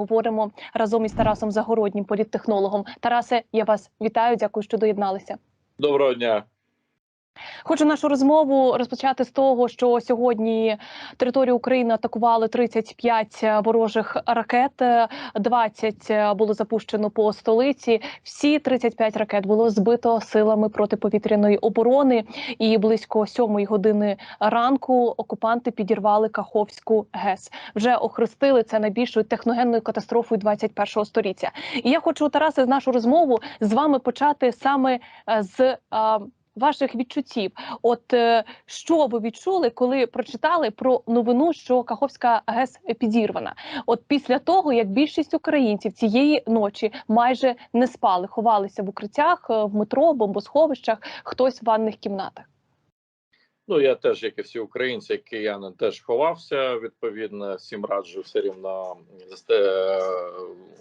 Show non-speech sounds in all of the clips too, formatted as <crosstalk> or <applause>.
говоримо разом із Тарасом Загороднім, політтехнологом. Тарасе, я вас вітаю. Дякую, що доєдналися. Доброго дня. Хочу нашу розмову розпочати з того, що сьогодні територію України атакували 35 ворожих ракет. 20 було запущено по столиці. Всі 35 ракет було збито силами протиповітряної оборони. І близько сьомої години ранку окупанти підірвали Каховську ГЕС. Вже охрестили це найбільшою техногенною катастрофою 21-го століття. І я хочу Тарасе нашу розмову з вами почати саме е, з. Ваших відчуттів, от е, що ви відчули, коли прочитали про новину, що Каховська ГЕС підірвана? От після того, як більшість українців цієї ночі майже не спали, ховалися в укриттях, е, в метро, бомбосховищах, хтось в ванних кімнатах. Ну я теж, як і всі українці, як кияни, теж ховався. Відповідно, всім раджу все рівно е,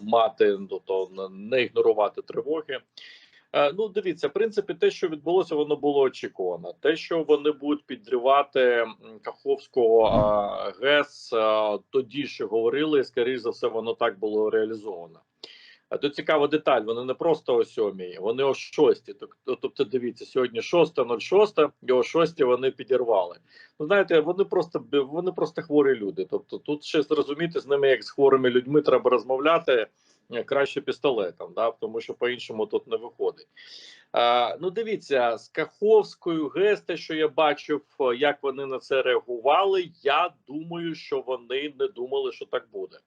мати ну, то не ігнорувати тривоги. Е, Ну, дивіться, в принципі, те, що відбулося, воно було очікувано. Те, що вони будуть підривати Каховського а, ГЕС, а, тоді ще говорили, і скоріш за все, воно так було реалізовано. А тут цікава деталь: вони не просто о сьомій, вони о шостій. Тобто, дивіться, сьогодні 6.06, і о шостій вони підірвали. Ну, знаєте, вони просто вони просто хворі люди. Тобто, тут ще зрозуміти з ними, як з хворими людьми треба розмовляти. Краще пістолетом, да, тому що по-іншому тут не виходить. А, ну, дивіться, з Каховською ГЕС, те, що я бачив, е, як вони на це реагували. Я думаю, що вони не думали, що так буде.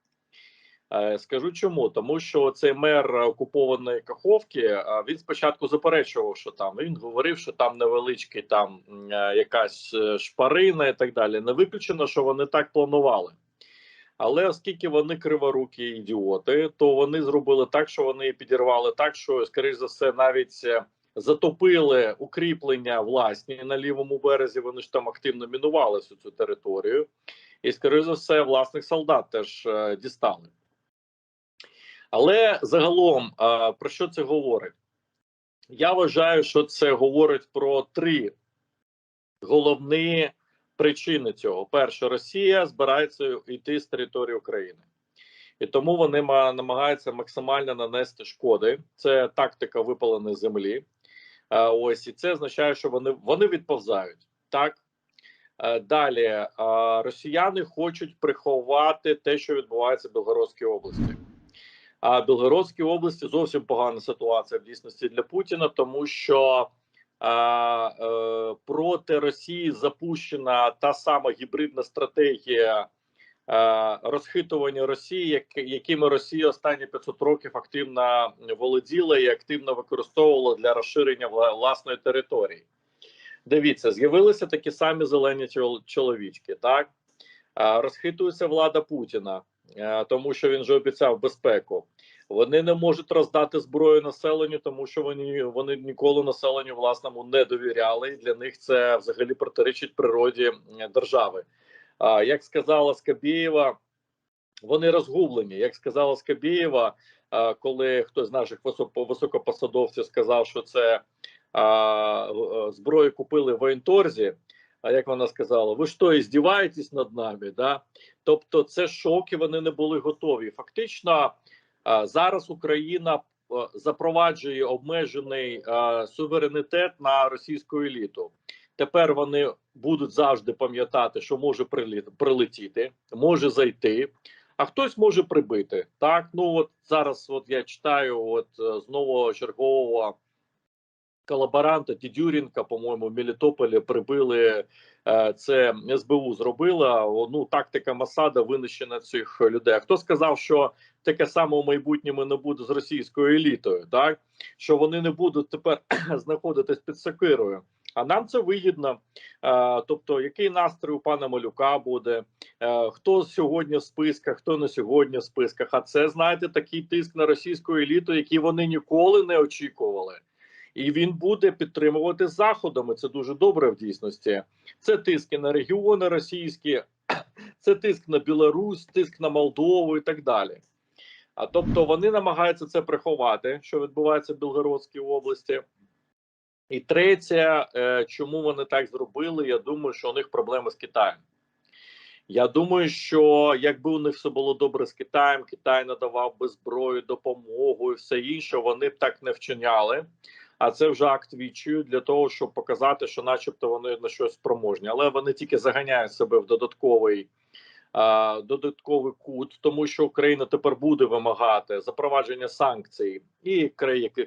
Е, Скажу чому, тому що цей мер окупованої Каховки е, він спочатку заперечував, що там він говорив, що там невеличкий там якась шпарина і так далі. Не виключено, що вони так планували. Але оскільки вони криворукі ідіоти, то вони зробили так, що вони підірвали так, що, скоріш за все, навіть е, затопили укріплення власні на лівому березі. Вони ж там активно мінували всю цю територію, і скоріш за все, власних солдат теж е, дістали. Але загалом е, про що це говорить? Я вважаю, що це говорить про три головні причини цього: перше, Росія збирається йти з території України, і тому вони намагаються максимально нанести шкоди. Це тактика випаленої землі. Е, ось і це означає, що вони, вони відповзають. Так Е, далі е, росіяни хочуть приховати те, що відбувається в Білгородській області. А в Білгородській області зовсім погана ситуація в дійсності для Путіна, тому що проти Росії запущена та сама гібридна стратегія е, розхитування Росії, якими Росія останні 500 років активно володіла і активно використовувала для розширення власної території. Дивіться, з'явилися такі самі зелені чоловічки, так Е, розхитується влада Путіна, е, тому що він же обіцяв безпеку. Вони не можуть роздати зброю населенню, тому що вони, вони ніколи населенню власному не довіряли. І для них це взагалі протирічить природі держави. А як сказала Скабєєва, вони розгублені. Як сказала Скабєєва, коли хтось з наших високопосадовців сказав, що це а, е, зброю купили в воєнторзі. А як вона сказала, ви що, іздіваєтесь над нами? Да? Тобто, це шок, і вони не були готові. Фактично, зараз Україна е, запроваджує обмежений е, суверенітет на російську еліту. Тепер вони будуть завжди пам'ятати, що може прилетіти, може зайти, а хтось може прибити. Так, ну от зараз, от я читаю, от е, знову чергового колаборанта Тідюрінка, по-моєму, в Мелітополі прибили. Е, Це СБУ зробила. Ну, тактика Масада винищена цих людей. Хто сказав, що таке саме у майбутньому не буде з російською елітою? Так що вони не будуть тепер <clears throat> знаходитись під сокирою. А нам це вигідно. Е, Тобто, який настрій у пана Малюка буде, е, хто сьогодні в списках, хто не сьогодні в списках. А це знаєте такий тиск на російську еліту, який вони ніколи не очікували і він буде підтримувати заходами. Це дуже добре в дійсності. Це тиски на регіони російські, <clears throat> це тиск на Білорусь, тиск на Молдову і так далі. А тобто вони намагаються це приховати, що відбувається в Білгородській області. І третє, е, чому вони так зробили? Я думаю, що у них проблеми з Китаєм. Я думаю, що якби у них все було добре з Китаєм, Китай надавав би зброю, допомогу і все інше, вони б так не вчиняли. А це вже акт відчаю для того, щоб показати, що, начебто, вони на щось спроможні, але вони тільки заганяють себе в додатковий. Додатковий кут, тому що Україна тепер буде вимагати запровадження санкцій і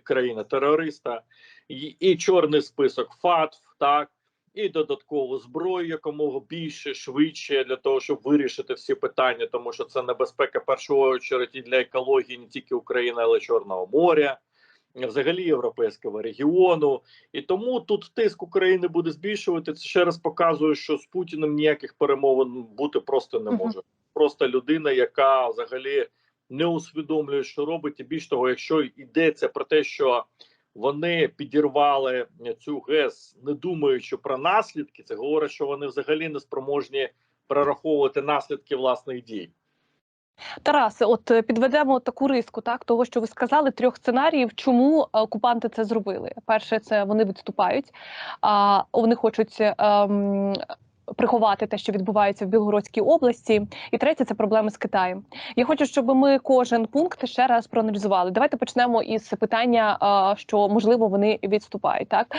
країни терориста, і, і чорний список ФАТФ, так і додаткову зброю якомога більше, швидше для того, щоб вирішити всі питання, тому що це небезпека першу чергу для екології не тільки України, але й Чорного моря, взагалі європейського регіону. І тому тут тиск України буде збільшувати. Це ще раз показує, що з Путіним ніяких перемовин бути просто не може. Просто людина, яка взагалі не усвідомлює, що робить, і більш того, якщо йдеться про те, що вони підірвали цю ГЕС, не думаючи про наслідки. Це говорить, що вони взагалі не спроможні прораховувати наслідки власних дій. Тарасе, от е, підведемо таку риску, так того, що ви сказали, трьох сценаріїв, чому окупанти це зробили. Перше, це вони відступають, а вони хочуть. Ем, Приховати те, що відбувається в Білгородській області, і третє це проблеми з Китаєм. Я хочу, щоб ми кожен пункт ще раз проаналізували. Давайте почнемо із питання, що можливо вони відступають. Так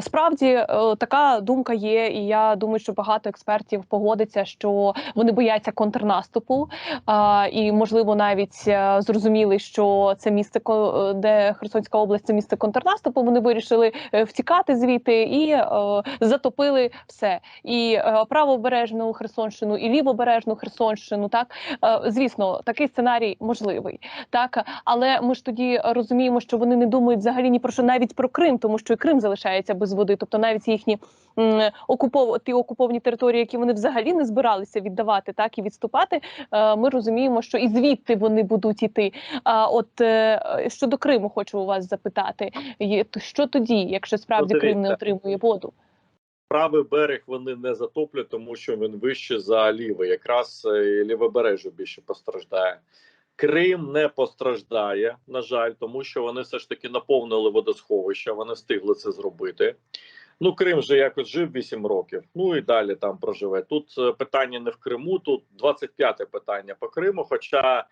справді е, така думка є, і я думаю, що багато експертів погодиться, що вони бояться контрнаступу, і можливо навіть е, зрозуміли, що це місце е, де Херсонська область це місце контрнаступу. Вони вирішили втікати звідти і затопили все і. Е, правобережну Херсонщину і лівобережну Херсонщину. Так е, звісно, такий сценарій можливий, так але ми ж тоді розуміємо, що вони не думають взагалі ні про що навіть про Крим, тому що і Крим залишається без води, тобто навіть їхні окупов... ті окуповані території, які вони взагалі не збиралися віддавати, так і відступати. Е, ми розуміємо, що і звідти вони будуть іти. А от щодо Криму, хочу у вас запитати, що тоді, якщо справді ну, Крим не отримує воду? Правий берег вони не затоплять, тому що він вище за лівий. Якраз е, лівобережжя більше постраждає. Крим не постраждає, на жаль, тому що вони все ж таки наповнили водосховища. Вони встигли це зробити. Ну, Крим вже якось жив 8 років. Ну і далі там проживе. Тут е, питання не в Криму, тут 25-те питання по Криму. Хоча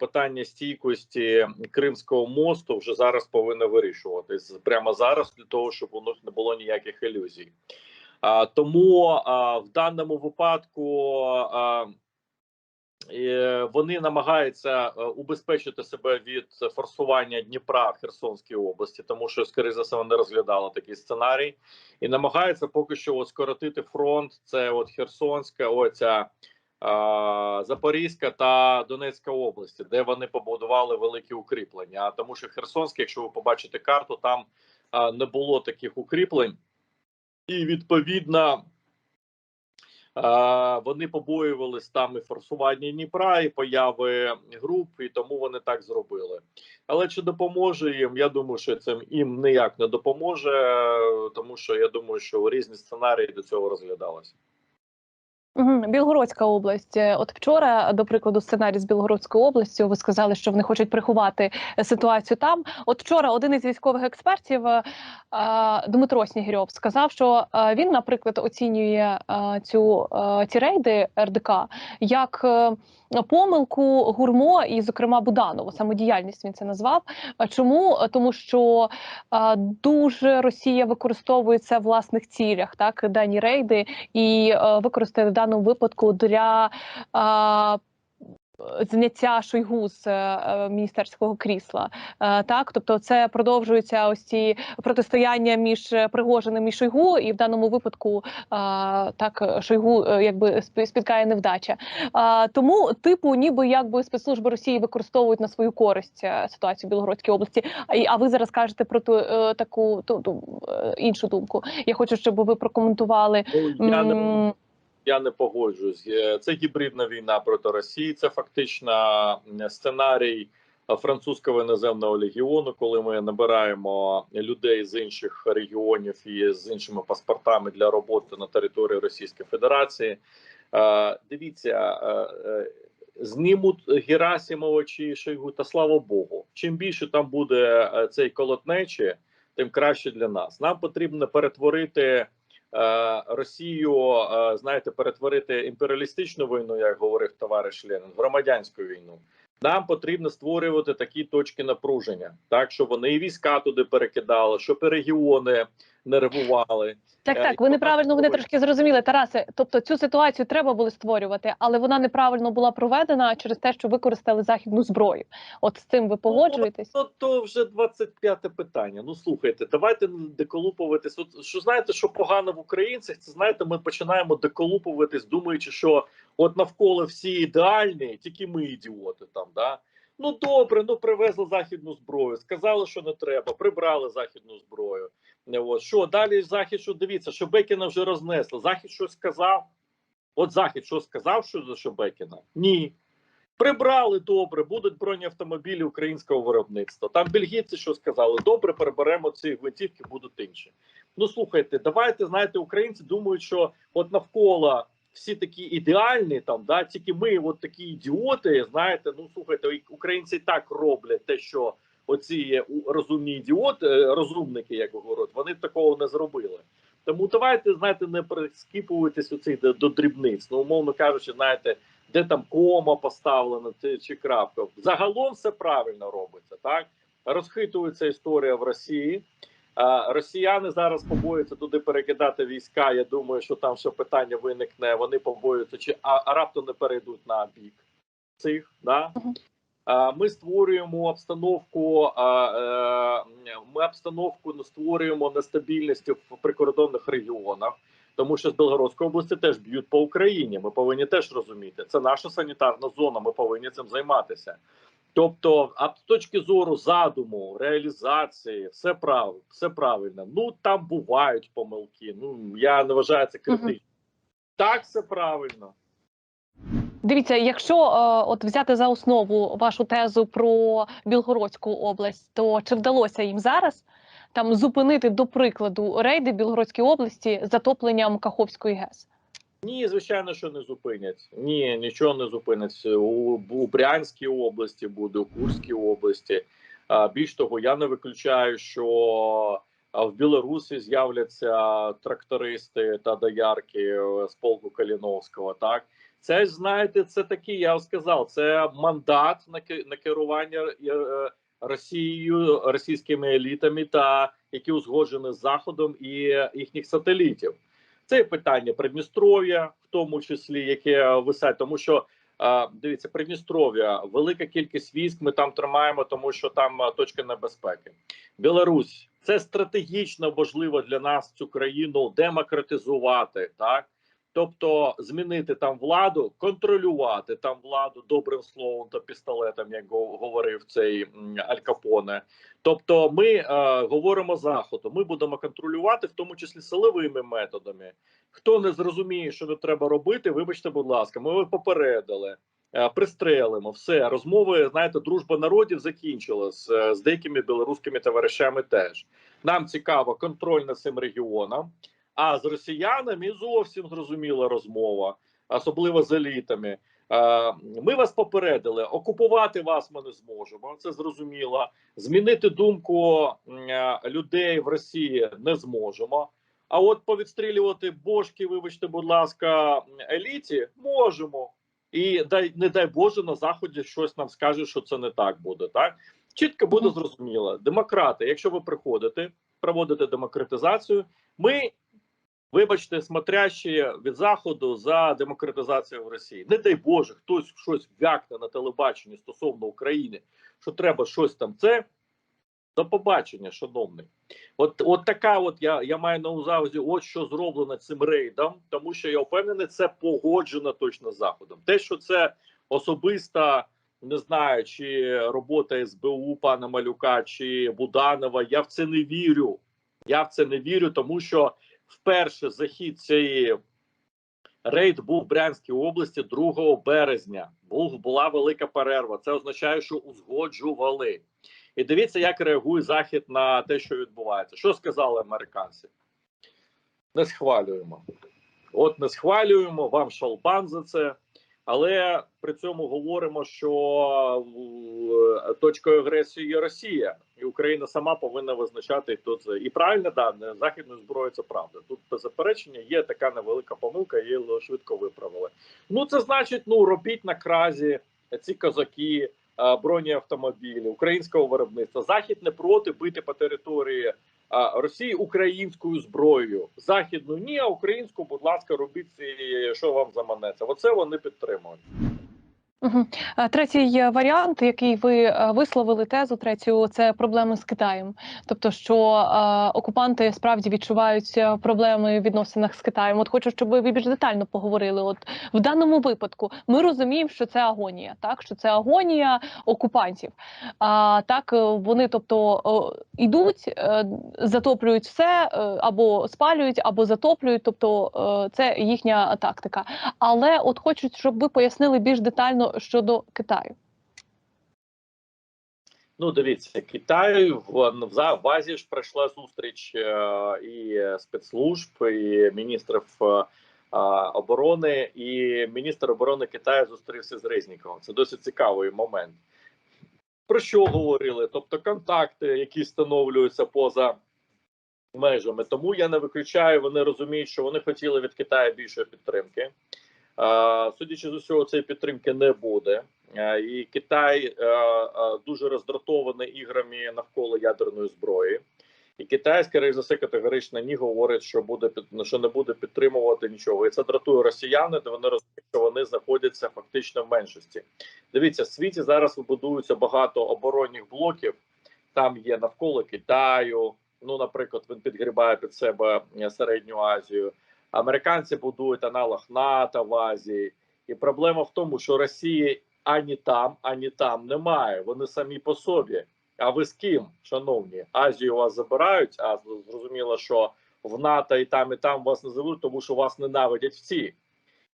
питання стійкості Кримського мосту вже зараз повинно вирішуватись прямо зараз, для того, щоб у них не було ніяких ілюзій. Тому в даному випадку вони намагаються е, убезпечити себе від форсування Дніпра в Херсонській області, тому що скоріше за все вони розглядали такий сценарій, і намагаються поки що от скоротити фронт. Це от Херсонська, оця Запорізька та Донецька області, де вони побудували великі укріплення. Тому, що Херсонське, якщо ви побачите карту, там не було таких укріплень і відповідно вони побоювалися там і форсування Дніпра, і появи груп, і тому вони так зробили. Але чи допоможе їм? Я думаю, що це їм ніяк не допоможе, тому що я думаю, що різні сценарії до цього розглядалися. Білгородська область. Е, от вчора, до прикладу, сценарій з Білгородською областю. Ви сказали, що вони хочуть приховати е, ситуацію там. От вчора один із військових експертів е, Дмитро Снігірьов сказав, що він, наприклад, оцінює цю ці рейди РДК як помилку гурмо і, зокрема, Буданову самодіяльність він це назвав. Чому тому, що дуже Росія використовує це в власних цілях, так дані рейди, і використає в даному випадку для зняття Шойгу з е, міністерського крісла. Е, так, тобто, це продовжується ось ці протистояння між Пригожиним і Шойгу, і в даному випадку е, так Шойгу е, якби спіткає невдача. Е, тому, типу, ніби якби спецслужби Росії використовують на свою користь ситуацію в Білгородській області. А, а ви зараз кажете про ту таку ту, ту іншу думку. Я хочу, щоб ви прокоментували. Ну, я я не погоджуюсь. Це гібридна війна проти Росії. Це фактично сценарій французького іноземного легіону, коли ми набираємо людей з інших регіонів і з іншими паспортами для роботи на території Російської Федерації. Дивіться. Знімуть Герасимова чи Шойгу, та слава Богу. Чим більше там буде цей колотнечі, тим краще для нас. Нам потрібно перетворити е, Росію, е, знаєте, перетворити імперіалістичну війну, як говорив товариш Ленін, громадянську війну. Нам потрібно створювати такі точки напруження, так щоб вони і війська туди перекидали, щоб і регіони нервували. Так, Е, так, ви неправильно мене трошки зрозуміли, Тарасе. Тобто цю ситуацію треба було створювати, але вона неправильно була проведена через те, що використали західну зброю. От з цим ви погоджуєтесь? Ну, то вже 25 питання. Ну слухайте, давайте деколупуватись. От що знаєте, що погано в українцях? Це знаєте, ми починаємо деколупуватись, думаючи, що от навколо всі ідеальні, тільки ми ідіоти там. да Ну добре, ну привезли західну зброю. Сказали, що не треба, прибрали західну зброю. От що далі захід, що дивіться, Шебекіна вже рознесли. Захід щось сказав. От захід що сказав, що за Шебекіна? Ні. Прибрали добре, будуть бронеавтомобілі українського виробництва. Там бельгійці що сказали? Добре, переберемо ці гвинтівки, будуть інші. Ну слухайте, давайте знаєте, українці думають, що от навколо всі такі ідеальні, там да тільки ми, от такі ідіоти. Знаєте, ну слухайте, українці так роблять те, що оці розумні ідіоти, е, розумники, як говорять, вони такого не зробили. Тому давайте знаєте, не прискіпуватись у цих до, дрібниць. Ну, умовно кажучи, знаєте, де там кома поставлена чи, крапка. Загалом все правильно робиться, так розхитується історія в Росії. Росіяни зараз побоюються туди перекидати війська. Я думаю, що там ще питання виникне. Вони побоюються, чи а, а раптом не перейдуть на бік цих. Да? Ми створюємо обстановку. е, Ми обстановку створюємо нестабільності в прикордонних регіонах, тому що з Білгородської області теж б'ють по Україні. Ми повинні теж розуміти. Це наша санітарна зона. Ми повинні цим займатися. Тобто, а з точки зору задуму, реалізації, все прав, все правильно. Ну там бувають помилки. Ну я не вважаю це критично. Так, все правильно. Дивіться, якщо е, от взяти за основу вашу тезу про Білгородську область, то чи вдалося їм зараз там зупинити до прикладу рейди Білгородської області затопленням Каховської ГЕС? Ні, звичайно, що не зупинять. Ні, нічого не зупинить. У, у Брянській області буде, у Курській області. А, більш того, я не виключаю, що в Білорусі з'являться трактористи та доярки е, з полку Каліновського. Так, це знаєте, це такий, я сказав, це мандат на ке- на керування е, Росією, російськими елітами, та які узгоджені з Заходом і е, їхніх сателітів. Це питання Придністров'я, в тому числі, яке висять, тому що е, дивіться, Придністров'я, велика кількість військ. Ми там тримаємо, тому що там точка небезпеки. Білорусь це стратегічно важливо для нас цю країну демократизувати, так тобто змінити там владу, контролювати там владу добрим словом та пістолетом, як говорив цей Аль Капоне. Тобто, ми е, говоримо заходу. Ми будемо контролювати, в тому числі силовими методами. Хто не зрозуміє, що не треба робити, вибачте, будь ласка, ми попередили. е, Пристрелимо все розмови. Знаєте, дружба народів закінчилась е, з деякими білоруськими товаришами. Теж нам цікаво контроль над цим регіоном. А з росіянами зовсім зрозуміла розмова, особливо з елітами. Е, Ми вас попередили, окупувати вас ми не зможемо. Це зрозуміло. Змінити думку е, людей в Росії не зможемо. А от повідстрілювати бошки, вибачте, будь ласка, еліті можемо. І дай не дай Боже на заході щось нам скаже, що це не так буде. Так чітко буде зрозуміло. Демократи, якщо ви приходите, проводите демократизацію, ми. Вибачте, смотрящі від заходу за демократизацію в Росії. Не дай Боже, хтось щось вякне на телебаченні стосовно України, що треба щось там. Це до побачення, шановний. От, от така, от я, я маю на увазі, от що зроблено цим рейдом, тому що я впевнений, це погоджено точно з заходом. Те, що це особиста, не знаю, чи робота СБУ пана Малюка чи Буданова. Я в це не вірю. Я в це не вірю, тому що вперше захід цієї рейд був в Брянській області 2 березня. Був була велика перерва. Це означає, що узгоджували. І дивіться, як реагує захід на те, що відбувається. Що сказали американці? Не схвалюємо. От не схвалюємо, вам шалбан за це. Але при цьому говоримо, що е, точкою агресії є Росія, і Україна сама повинна визначати, хто це і правильно да не західною зброєю це правда. Тут без заперечення є така невелика помилка, її швидко виправили. Ну це значить, ну робіть на кразі ці козаки, е, бронеавтомобілі українського виробництва. Захід не проти бити по території Росії українською зброєю. Західну ні, а українську, будь ласка, робіть що вам заманеться. Оце вони підтримують. Угу. Третій е, варіант, який ви е, висловили тезу третю, це проблеми з Китаєм. Тобто, що е, окупанти справді відчувають е, проблеми в відносинах з Китаєм. От хочу, щоб ви більш детально поговорили. От в даному випадку ми розуміємо, що це агонія, так що це агонія окупантів. А так е, вони, тобто, е, ідуть, е, затоплюють все е, або спалюють, або затоплюють. Тобто, е, це їхня тактика. Але от хочуть, щоб ви пояснили більш детально щодо Китаю. Ну, дивіться, Китай в, в Азії ж пройшла зустріч е, і спецслужб, і міністрів е, е, оборони, і міністр оборони Китаю зустрівся з Резніковим. Це досить цікавий момент. Про що говорили? Тобто контакти, які встановлюються поза межами. Тому я не виключаю, вони розуміють, що вони хотіли від Китаю більшої підтримки. Е, Судячи з усього, цієї підтримки не буде. Е, І Китай е, дуже роздратований іграми навколо ядерної зброї. І Китай, скоріше за все, категорично ні говорить, що буде що не буде підтримувати нічого. І це дратує росіяни, де вони розуміють, що вони знаходяться фактично в меншості. Дивіться, в світі зараз вибудується багато оборонних блоків. Там є навколо Китаю. Ну, наприклад, він підгрібає під себе середню Азію. Американці будують аналог НАТО в Азії. І проблема в тому, що Росії ані там, ані там немає. Вони самі по собі. А ви з ким, шановні? Азію вас забирають, а зрозуміло, що в НАТО і там, і там вас не заберуть, тому що вас ненавидять всі.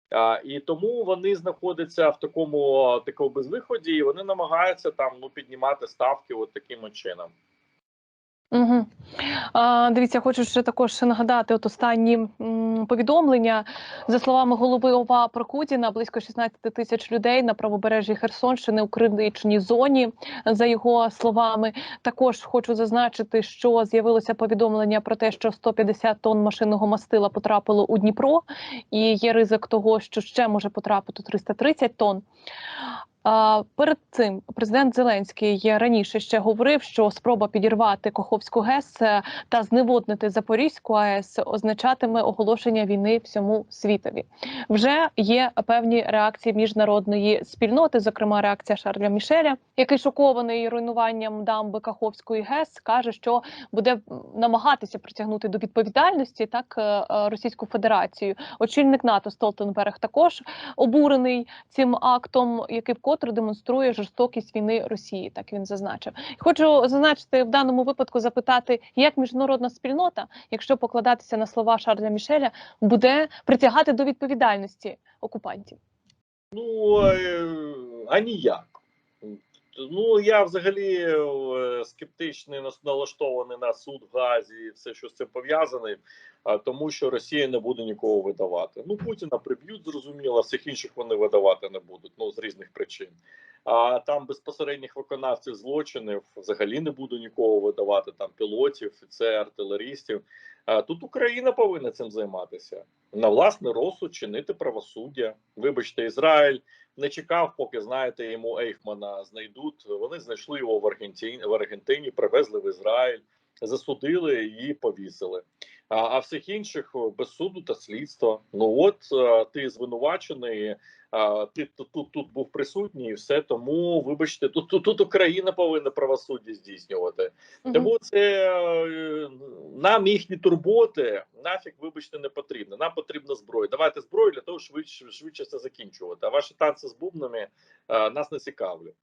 А, і тому вони знаходяться в такому такому безвиході, і вони намагаються там ну піднімати ставки от таким чином. Угу. А, дивіться, хочу ще також нагадати от останні повідомлення. За словами голови ОВА Прокудіна, близько 16 тисяч людей на правобережжі Херсонщини у критичній зоні. За його словами, також хочу зазначити, що з'явилося повідомлення про те, що 150 тонн машинного мастила потрапило у Дніпро, і є ризик того, що ще може потрапити 330 тонн. Перед цим президент Зеленський раніше ще говорив, що спроба підірвати Коховську ГЕС е, та зневоднити Запорізьку АЕС означатиме оголошення війни всьому світові. Вже є певні реакції міжнародної спільноти, зокрема реакція Шарля Мішеля, який шокований руйнуванням дамби Каховської ГЕС, каже, що буде намагатися притягнути до відповідальності так е, е, Російську Федерацію. Очільник НАТО Столтенберг також обурений цим актом, який вкотре демонструє жорстокість війни Росії. Так він зазначив. Хочу зазначити в даному випадку запитати, як міжнародна спільнота, якщо покладатися на слова Шарля Мішеля, буде притягати до відповідальності окупантів. Ну е, а ніяк. Ну я взагалі е, скептичний налаштований на суд в Газі і все, що з цим пов'язане, тому що Росія не буде нікого видавати. Ну Путіна приб'ють, зрозуміло, всіх інших вони видавати не будуть. Ну з різних причин. А там безпосередніх виконавців злочинів взагалі не буде нікого видавати. Там пілотів, офіцер, артилерістів. А тут Україна повинна цим займатися на власний розсуд чинити правосуддя. Вибачте, Ізраїль не чекав, поки знаєте, йому Ейхмана знайдуть. Вони знайшли його в Аргентині, в Аргентині, привезли в Ізраїль, засудили і повісили. А, всіх інших без суду та слідства. Ну от е, ти звинувачений, ти тут, тут, тут був присутній, і все. Тому, вибачте, тут, тут, тут Україна повинна правосуддя здійснювати. Тому це е, нам їхні турботи нафіг, вибачте, не потрібно. Нам потрібна зброя. Давайте зброю для того, щоб швидше, швидше це закінчувати. А ваші танці з бубнами е, нас не цікавлять.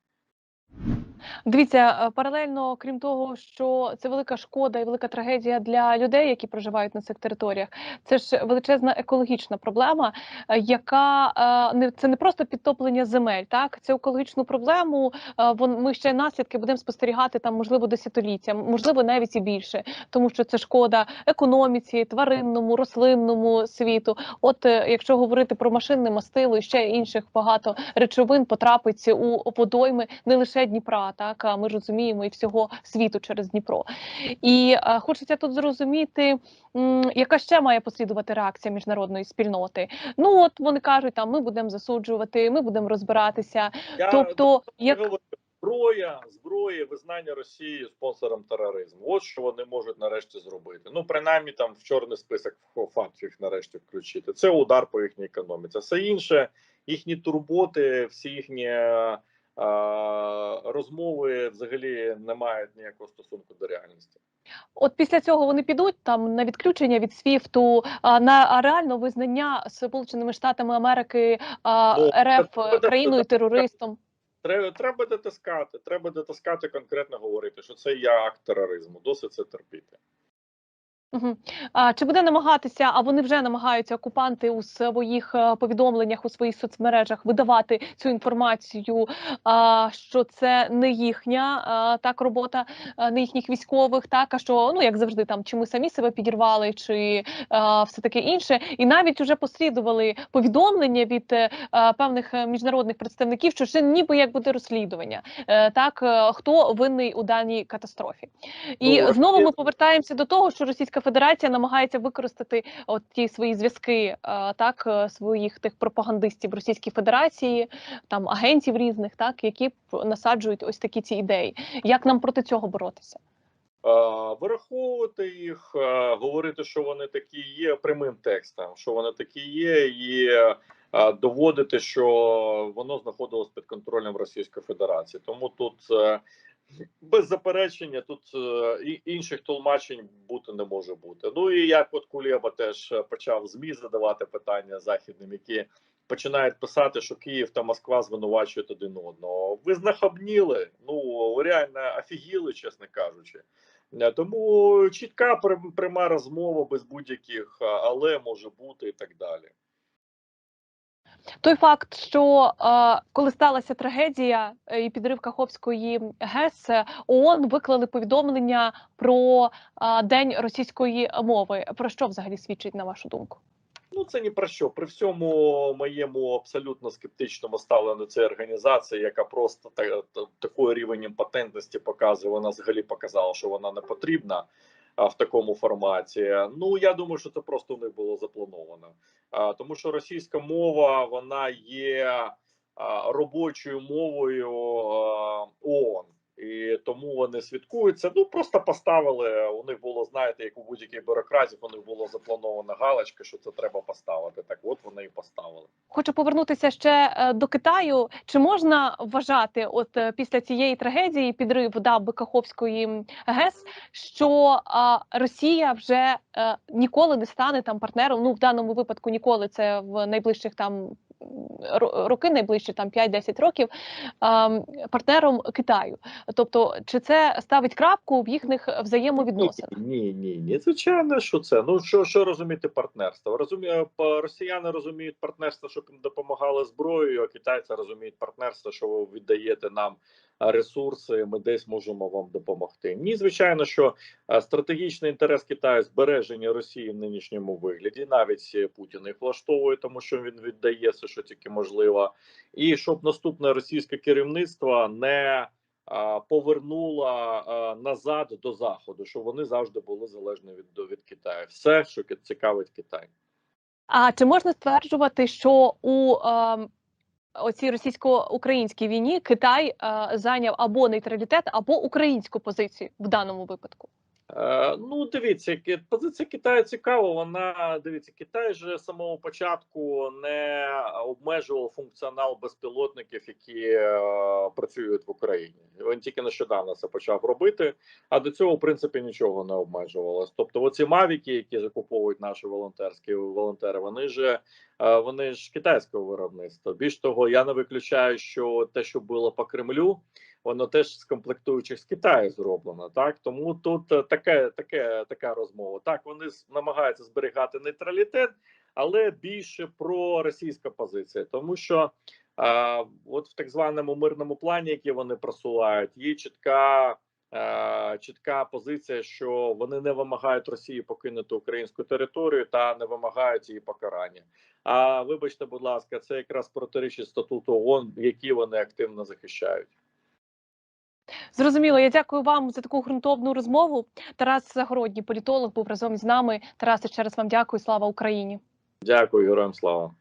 Дивіться, е, паралельно, крім того, що це велика шкода і велика трагедія для людей, які проживають на цих територіях. Це ж величезна екологічна проблема, е, яка е, не це не просто підтоплення земель. Так, цю екологічну проблему ми ще наслідки будемо спостерігати там, можливо, десятиліття, можливо, навіть і більше, тому що це шкода економіці, тваринному, рослинному світу. От якщо говорити про машинне мастило і ще інших багато речовин потрапить у водойми не лише Дніпра, так ми розуміємо і всього світу через Дніпро. І хочеться тут зрозуміти, яка ще має послідувати реакція міжнародної спільноти. Ну от вони кажуть, там ми будемо засуджувати, ми будемо розбиратися. Я Тобто, як зброя, зброя, визнання Росії спонсором тероризму. От що вони можуть нарешті зробити. Ну, принаймні там в чорний список фактів їх нарешті включити. Це удар по їхній економіці. Все інше, їхні турботи, всі їхні розмови взагалі не мають ніякого стосунку до реальності. От після цього вони підуть там на відключення від СВІФТу, на реально визнання Сполученими Штатами Америки РФ країною терористом. Треба, треба дотискати. Треба дотискати конкретно говорити, що це є акт тероризму. Досить це терпіти. Угу. А чи буде намагатися, а вони вже намагаються окупанти у своїх е, повідомленнях у своїх соцмережах видавати цю інформацію, а, що це не їхня а, так робота, а, не їхніх військових, так? А що ну як завжди, там чи ми самі себе підірвали, чи а, все таке інше, і навіть вже послідували повідомлення від е, а, певних е, міжнародних представників, що ще ніби як буде розслідування, е, так? Е, хто винний у даній катастрофі, і Ну, знову ми повертаємося до того, що Російська Федерація намагається використати от ті свої зв'язки, так е, своїх тих пропагандистів Російської Федерації, там агентів різних, так які насаджують ось такі ці ідеї. Як нам проти цього боротися? Вираховувати їх, говорити, що вони такі є, прямим текстом, що вони такі є, і доводити, що воно знаходилось під контролем Російської Федерації. Тому тут е, без заперечення, тут е, інших толмачень бути не може бути. Ну і як от Кулєба теж е, почав змі задавати питання західним, які починають писати, що Київ та Москва звинувачують один одного. Ви знахабніли, ну реально офігіли, чесно кажучи. Е, Тому чітка прям- пряма розмова без будь-яких але може бути і так далі. Той факт, що е, коли сталася трагедія е, і підрив Каховської ГЕС, ООН виклали повідомлення про е, день російської мови. Про що взагалі свідчить на вашу думку? Ну це ні про що. При всьому моєму абсолютно скептичному ставленню цієї організації, яка просто та, та, такою рівень імпотентності показує, вона взагалі показала, що вона не потрібна в такому форматі. Ну я думаю, що це просто них було заплановано. Тому що російська мова вона є робочою мовою ООН. І тому вони свідкуються. Ну просто поставили. У них було, знаєте, як у будь-якій бюрократії, у них було запланована галочка, що це треба поставити. Так, от вони і поставили. Хочу повернутися ще е, до Китаю. Чи можна вважати, от е, після цієї трагедії підрив да, Бикаховської ГЕС, що а, Росія вже е, ніколи не стане там партнером? Ну в даному випадку ніколи це в найближчих там роки, найближчі там 5-10 років, партнером Китаю. Тобто, чи це ставить крапку в їхніх взаємовідносинах? Ні, ні, ні. Звичайно, що це. Ну що, що розуміти партнерство? Розумію, росіяни розуміють партнерство, щоб їм допомагали зброєю, а китайці розуміють партнерство, що ви віддаєте нам ресурси, ми десь можемо вам допомогти. Ні, звичайно, що стратегічний інтерес Китаю збереження Росії в нинішньому вигляді, навіть Путін їх влаштовує, тому що він віддає все, що тільки можливо, і щоб наступне російське керівництво не повернула назад до заходу, щоб вони завжди були залежні від від Китаю. Все, що цікавить Китай. А чи можна стверджувати, що у е, оцій російсько-українській війні Китай е, зайняв або нейтралітет, або українську позицію в даному випадку? Е, ну, дивіться, позиція Китаю цікава. Вона дивіться, Китай же з самого початку не обмежував функціонал безпілотників, які е, працюють в Україні. Він тільки нещодавно це почав робити. А до цього, в принципі, нічого не обмежувалось. Тобто, оці мавіки, які закуповують наші волонтерські волонтери, вони ж е, вони ж китайського виробництва. Більш того, я не виключаю, що те, що було по Кремлю воно теж з комплектуючих з Китаю зроблено. Так тому тут е, таке, таке, така розмова. Так вони намагаються зберігати нейтралітет, але більше про російська позиція, тому що е, от в так званому мирному плані, який вони просувають, є чітка. е, Чітка позиція, що вони не вимагають Росії покинути українську територію та не вимагають її покарання. А вибачте, будь ласка, це якраз протирічить статуту ООН, які вони активно захищають. Зрозуміло. Я дякую вам за таку ґрунтовну розмову. Тарас Загородній, політолог, був разом з нами. Тарас, ще раз вам дякую. Слава Україні. Дякую, героям слава.